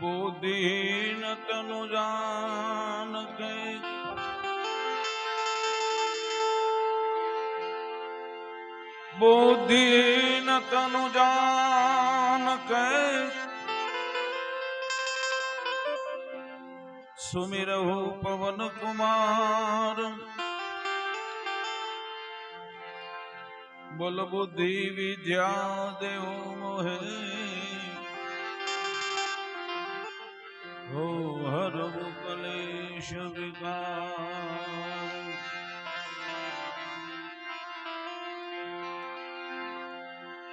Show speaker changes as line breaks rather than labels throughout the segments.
બુદ્ધિહીન તનુ જાન કે બુદ્ધિહીન તનુ જાન કે સુમિરહુ પવન કુમાર બોલ બુદ્ધિ વિદ્યા દેવ મોહે હો હર કલેશ વિકાર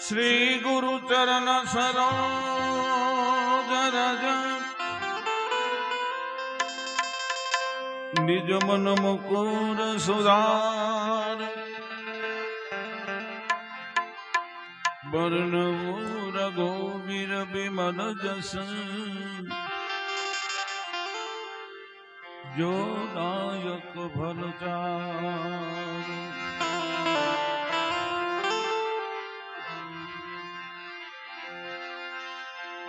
શ્રી ગુરુ ચરણ સરોજ રજ નિજ મન મુકુર સુધાર વર્ણવો રઘુવીર બિમન જસ જો નાયક ભલચાર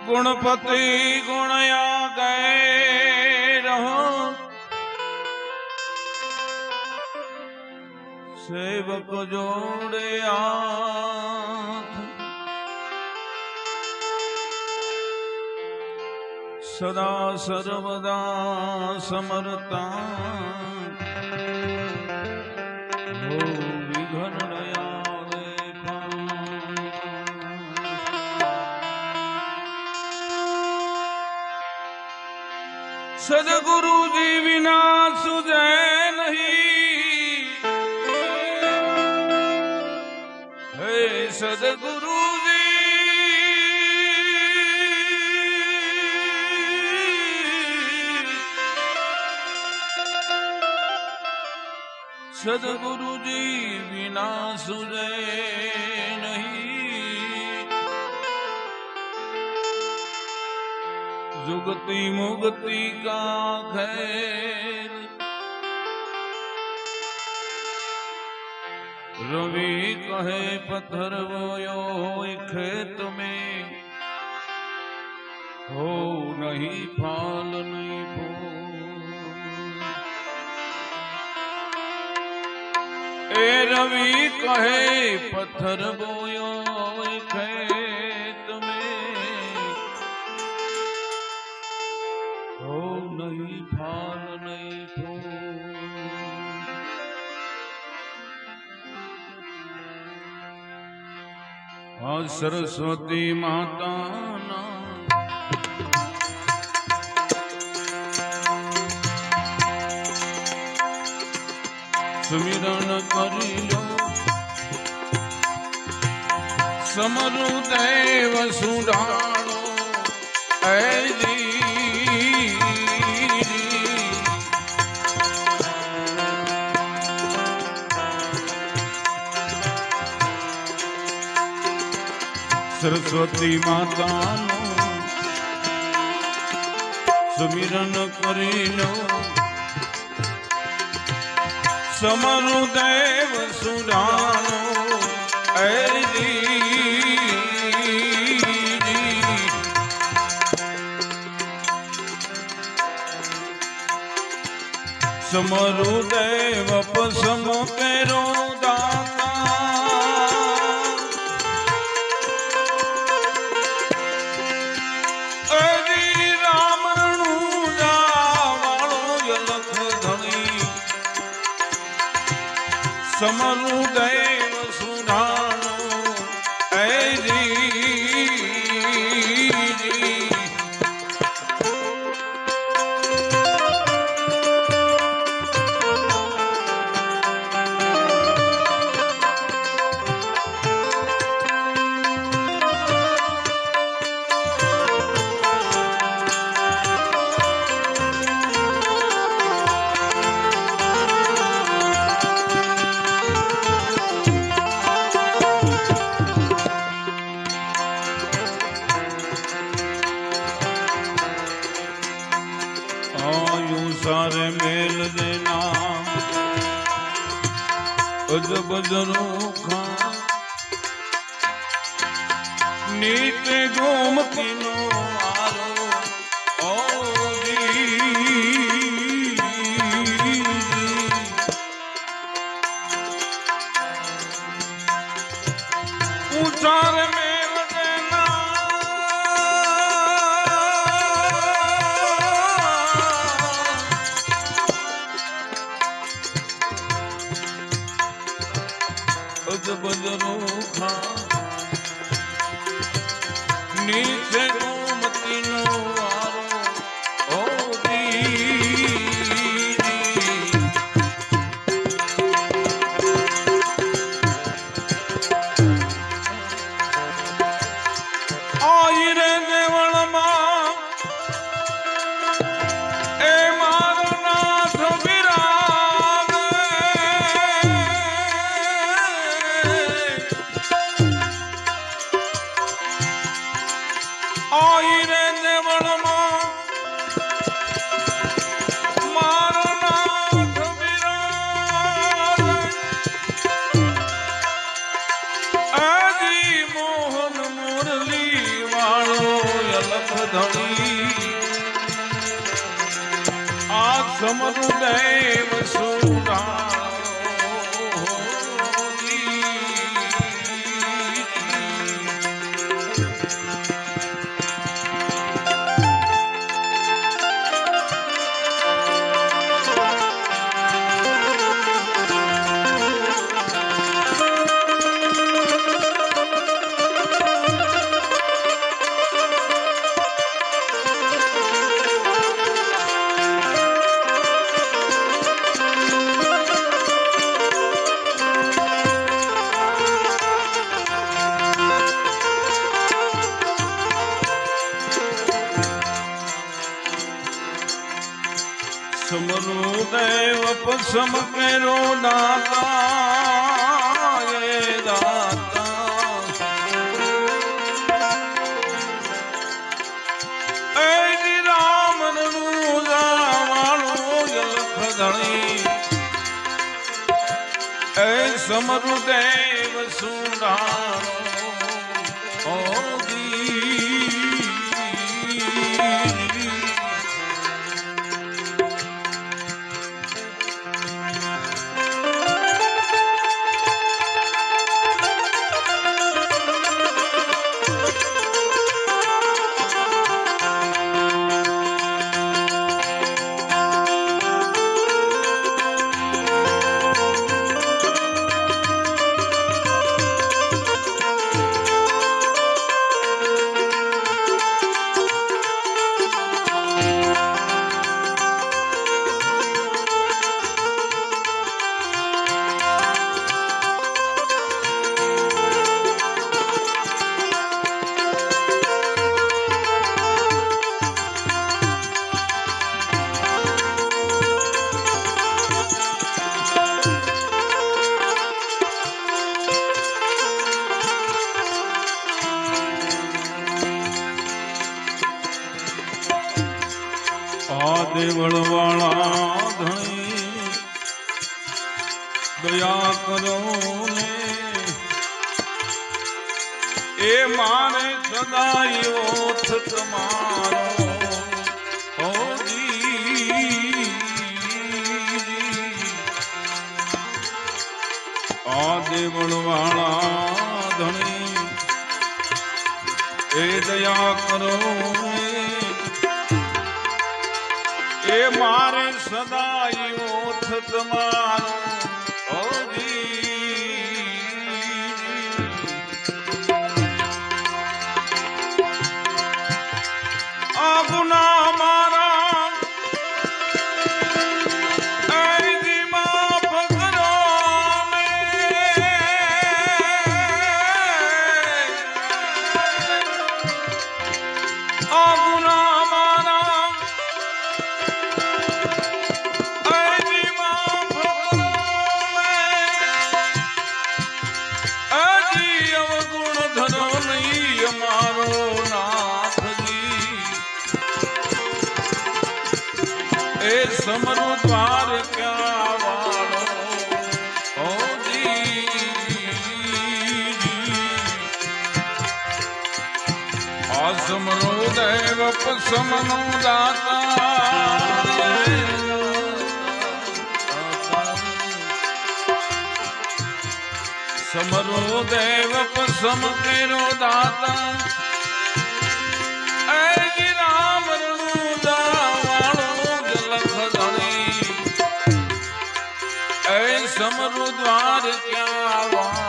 ગુણપતિ ગુણયા ગયે રહો સેવક જોડે આથ સદા સર્વદા સમરતા સદગુરુજી વિના સુજે નહીં હે સદગુરુજી સદગુરુજી વિના સુરે નહીં. જુગતિ મુગતિ કા ખેર રવિ કહે પથ્થર વયો ખેત મે. હો નહીં ફાલ નહીં એ રવિ કહે, પથ્થર બોયો ખેત મેં. હો નહીં ફાલ નહીં ફૂલ હા સરસ્વતી માતાના સુમિરન કરી લો. સમરુ દેવ સુડાણો સરસ્વતી માતાનું સુમિરન કરી લો. સમરુ દેવ સુરાનો સમરુ દેવ દેવ અજબ ખા નીત ગોમતી નો করবো આ સમૃદેવ પસમ કેરો દાતા દાતા એ જી રામનું જાવાળું જલખ ધણી એ સમૃદેવ સુરાણો ઓ દેવળવાળા ધણી દયા કરો ને એ મારે સદાય ઓઠ તમારો દેવળવાળા ધણી એ દયા કરો એ મારે સદાય ઓઠ તમારો એ સમરો દ્વાર ક્યાં વાળો ઓજી. આ સમરો દેવ પસમનો દાતા સમરો દેવ પસમ કેરો દાતા સમરુ દ્વાર ક્યાં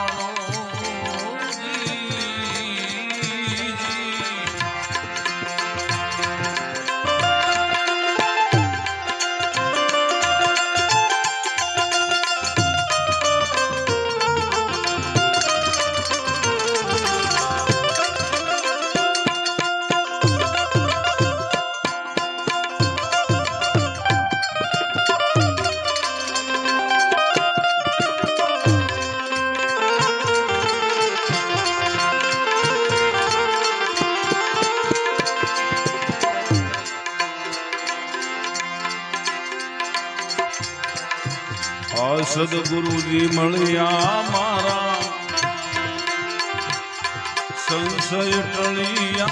સદગુરુજી મળ્યા મારા. સંશય ટળિયા.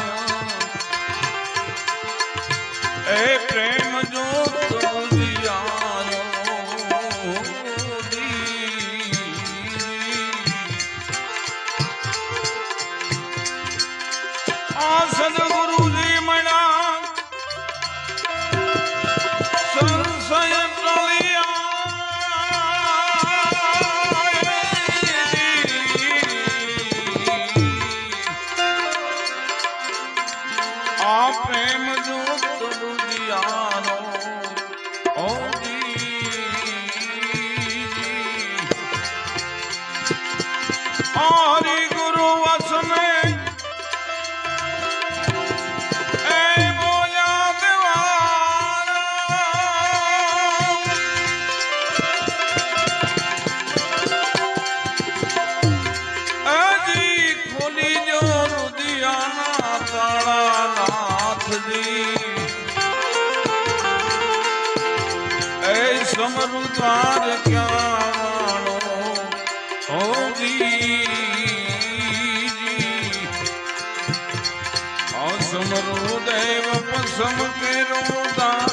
એ પ્રેમ જો પ્રેમ દોસ્ત દુનિયાનો ઓજી તાર ક્યાનો હોગી અસમરો દેવ પસમ કેરો દા